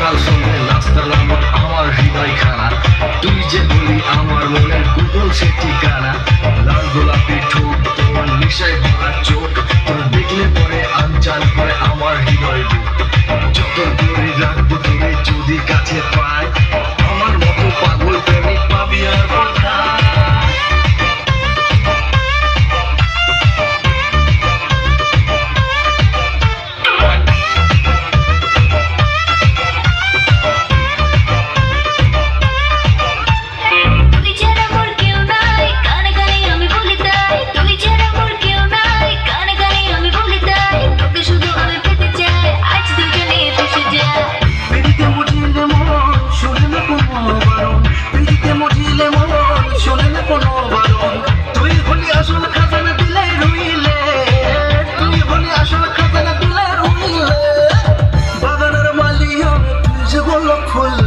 সকাল সন্ধ্যে নাস্তা নামক আমার হৃদয় খানা তুই যে বলি আমার মনের গুগল সে ঠিকানা। লাল গোলাপি ঠোঁট, তোমার নিশায় ভরা চোখ। তোর দেখলে পরে আনচান করে আমার হৃদয় যত দূরে রাখব তোর কোনো বারণ। তুই হলি আসল খাজানা দিলে রইলে। তুই হলি আসল খাজানা দিলে রইলে। বাগানের মালি আমি তুই যে গোল খুলে